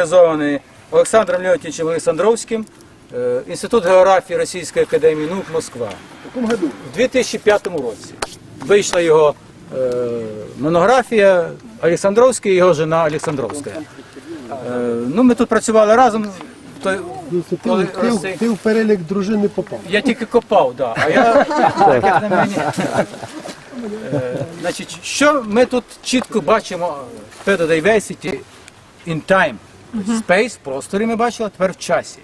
Організований Олександром Леонтьовичем Олександровським, е, Інститут географії Російської академії наук Москва. У 2005 році вийшла його е, монографія Олександровський і його жена Олександровська. Е, ну, ми тут працювали разом. Ну, коли ти, ти, ти в перелік дружини попав. я тільки копав, да. а я так, як на мені. Е, Значить, що ми тут чітко бачимо в diversity in time. Space, в просторі ми бачили, а тепер в часі.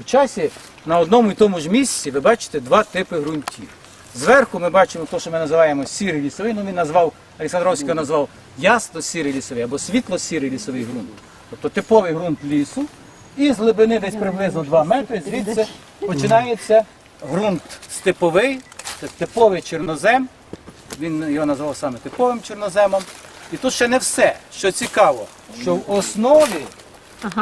В часі на одному і тому ж місці ви бачите два типи ґрунтів. Зверху ми бачимо те, що ми називаємо сірий лісовий, ну він назвав, Олександровський назвав ясно-сірий лісовий або світло-сірий лісовий ґрунт. Тобто типовий ґрунт лісу, і з глибини десь приблизно 2 метри звідси починається ґрунт степовий, типовий чорнозем. Він його назвав саме типовим чорноземом. І тут ще не все. Що цікаво, що в основі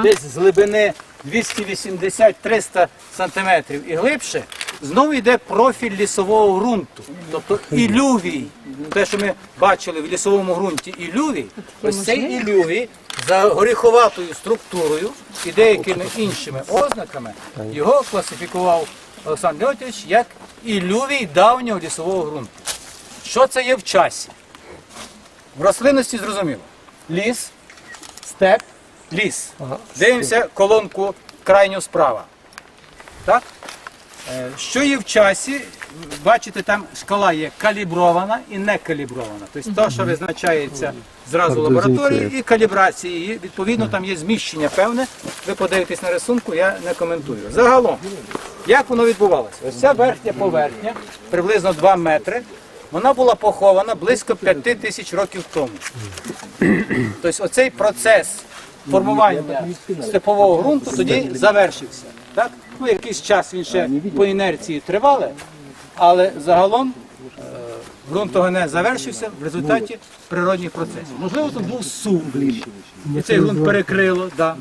десь з глибини 280-300 сантиметрів і глибше, знову йде профіль лісового ґрунту. Тобто ілювій. Те, що ми бачили в лісовому ґрунті ілювій, ось цей ілювій за горіховатою структурою і деякими іншими ознаками його класифікував Олександр Льотович як ілювій давнього лісового ґрунту. Що це є в часі? В рослинності зрозуміло. Ліс, степ, ліс. Дивимося колонку крайню справа. Так? Е, Що є в часі? Бачите, там шкала є калібрована і не калібрована. Тобто те, що визначається зразу в лабораторії, і калібрації її. Відповідно, там є зміщення певне. Ви подивитесь на рисунку, я не коментую. Загалом, як воно відбувалося? Ось ця верхня поверхня, приблизно 2 метри, вона була похована близько 5 тисяч років тому. Тобто оцей процес формування степового ґрунту тоді завершився. Так? Ну, якийсь час він ще по інерції тривали, але загалом е, ґрунтогенез завершився в результаті природних процесів. Можливо, тут був сув, і цей ґрунт перекрило, да.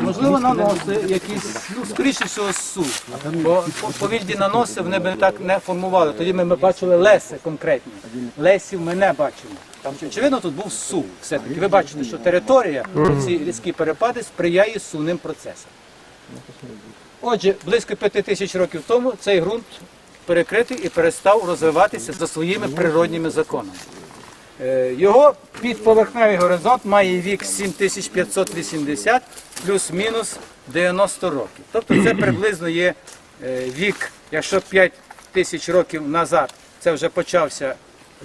Можливо, наноси якісь, ну, скоріше всього, сув. Бо по- повільні наноси вони б так не формували. Тоді ми, ми бачили леси конкретні. Лесів ми не бачимо. Там, очевидно, тут був сув. Все-таки ви бачите, що територія, ці різкі перепади сприяє сувним процесам. Отже, близько п'яти тисяч років тому цей ґрунт перекритий і перестав розвиватися за своїми природніми законами. Е, Його підповерхневий горизонт має вік 7580 плюс-мінус 90 років. Тобто це приблизно є е, вік, якщо 5 тисяч років назад це вже почався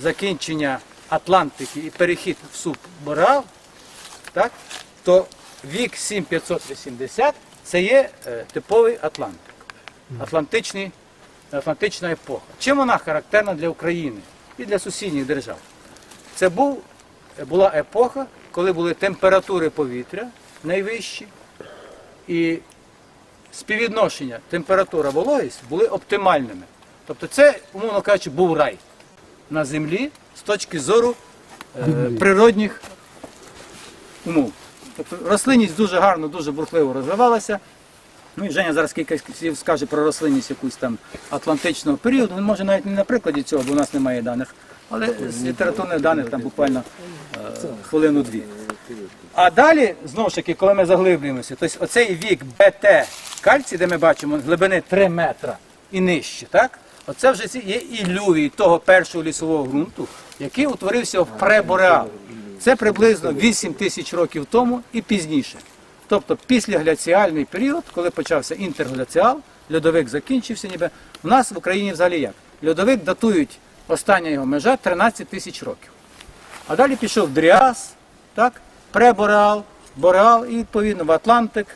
закінчення Атлантики і перехід в суббореал, так, то вік 7580 це є е, типовий Атлантик. Атлантичний, Атлантична епоха. Чим вона характерна для України і для сусідніх держав? Це був, була епоха, коли були температури повітря найвищі, і співвідношення температура вологість були оптимальними. Тобто це, умовно кажучи, був рай на землі з точки зору е, природних умов. Тобто рослинність дуже гарно, дуже бурхливо розвивалася. Ну і Женя зараз кілька слів скаже про рослинність якусь там атлантичного періоду. Може навіть не на прикладі цього, бо у нас немає даних, але з літературних даних там буквально е, хвилину-дві. А далі, знову ж таки, коли ми заглиблюємося, тобто оцей вік БТ кальцій, де ми бачимо глибини 3 метра і нижче, так? Оце вже є ілювії того першого лісового ґрунту, який утворився в пребореал. Це приблизно 8 тисяч років тому і пізніше. Тобто післягляціальний період, коли почався інтергляціал, льодовик закінчився, ніби у нас в Україні взагалі як? Льодовик датують остання його межа 13 тисяч років. А далі пішов Дріас, так? пребореал, бореал і відповідно в Атлантик,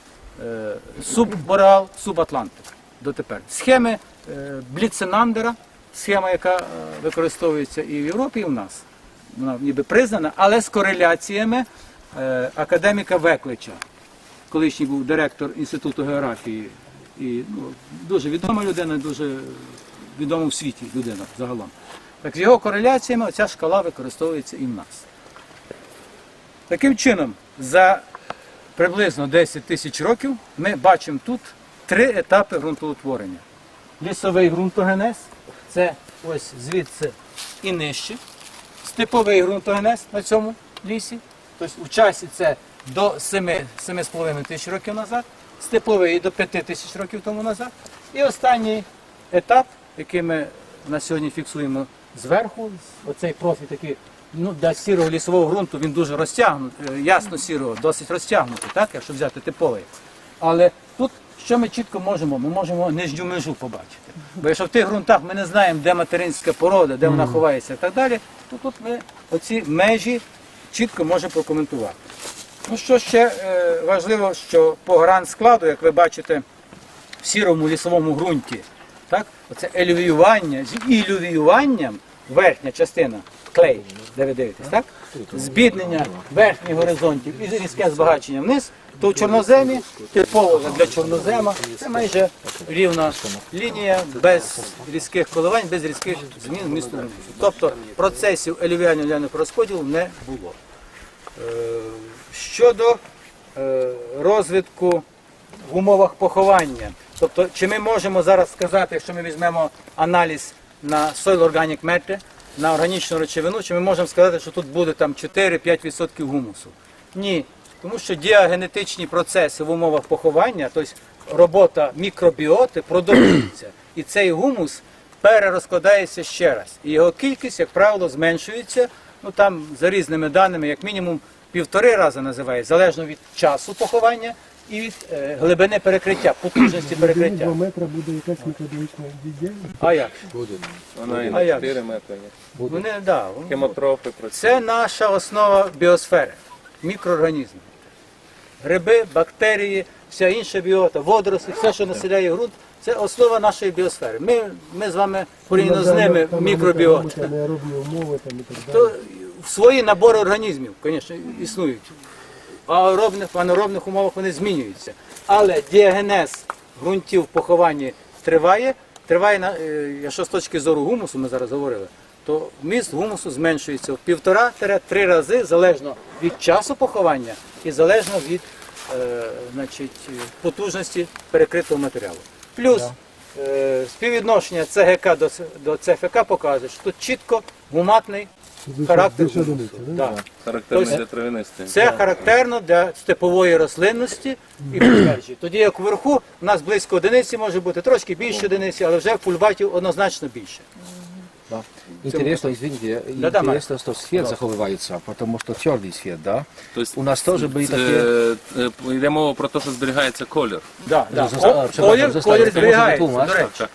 е, суббореал, субатлантик дотепер. Схеми е, Бліценандера, схема, яка е, використовується і в Європі, і в нас. Вона ніби признана, але з кореляціями е, академіка Веклича, колишній був директор Інституту географії. І ну, дуже відома людина, дуже відома в світі людина загалом. Так з його кореляціями ця шкала використовується і в нас. Таким чином, за приблизно 10 тисяч років ми бачимо тут три етапи ґрунтоутворення. Лісовий ґрунтогенез це ось звідси і нижче. Степовий ґрунтогенез на цьому лісі. Тобто в часі це до 7, 7,5 тисяч років назад, степовий до 5 тисяч років тому назад. І останній етап, який ми на сьогодні фіксуємо зверху, оцей профіль такий, ну, для сірого лісового ґрунту він дуже розтягнутий, ясно сірого, досить розтягнутий, так, якщо взяти типовий. Але тут що ми чітко можемо? Ми можемо нижню межу побачити. Бо якщо в тих ґрунтах ми не знаємо, де материнська порода, де вона ховається і так далі, то тут ми оці межі чітко можемо прокоментувати. Ну що ще е, важливо, що по гран складу, як ви бачите, в сірому лісовому ґрунті, так, оце елювіювання, з ілювіюванням верхня частина, клей, де ви дивитесь, так? Збіднення верхніх горизонтів і різке збагачення вниз, то в чорноземі, типово для чорнозема, це майже рівна лінія без різких коливань, без різких змін вмісту ґрунту. Тобто процесів елювіального розподілу не було. Е, Щодо е, розвитку в умовах поховання, тобто чи ми можемо зараз сказати, якщо ми візьмемо аналіз на soil organic matter, на органічну речовину, чи ми можемо сказати, що тут буде там 4-5% гумусу? Ні. Тому що діагенетичні процеси в умовах поховання, тобто робота мікробіоти продовжується. І цей гумус перерозкладається ще раз. І його кількість, як правило, зменшується. Ну там за різними даними, як мінімум півтори рази називає, залежно від часу поховання і від е, глибини перекриття, потужності Два перекриття. метри буде якась методична діяльність. А як? Вона і А на як? 4 метри. є. Вони, да, вони- Хемотрофи працюють. Це наша основа біосфери, мікроорганізми. Гриби, бактерії, вся інша біота, водорослі, все, що населяє ґрунт, це основа нашої біосфери. Ми, ми з вами порівняно з ними мікробіот. Неаеробні умови там і так далі. То свої набори організмів, звісно, існують. В аеробних, в анаеробних умовах вони змінюються. Але діагенез ґрунтів в похованні триває. Триває, на, е, якщо з точки зору гумусу, ми зараз говорили, то вміст гумусу зменшується в півтора-три рази залежно від часу поховання і залежно від е, значить, потужності перекритого матеріалу. Плюс е, співвідношення ЦГК до, С- до ЦФК показує, що тут чітко гуматний характер більше да? Да. Характерний Тобто для травянистої. Це характерно для степової рослинності і підтверджує. Тоді як вверху у нас близько одиниці може бути трошки більше одиниці, але вже в пульбатів однозначно більше. Да. Интересно, извините, Да-да, интересно, что свет заховывается, потому что черный свет, да? То есть У нас тоже были такие... такі- е, е, Йде мова про те, що зберігається колір. Да, да. Przepraszam, Колір, колір зберігається, до речі.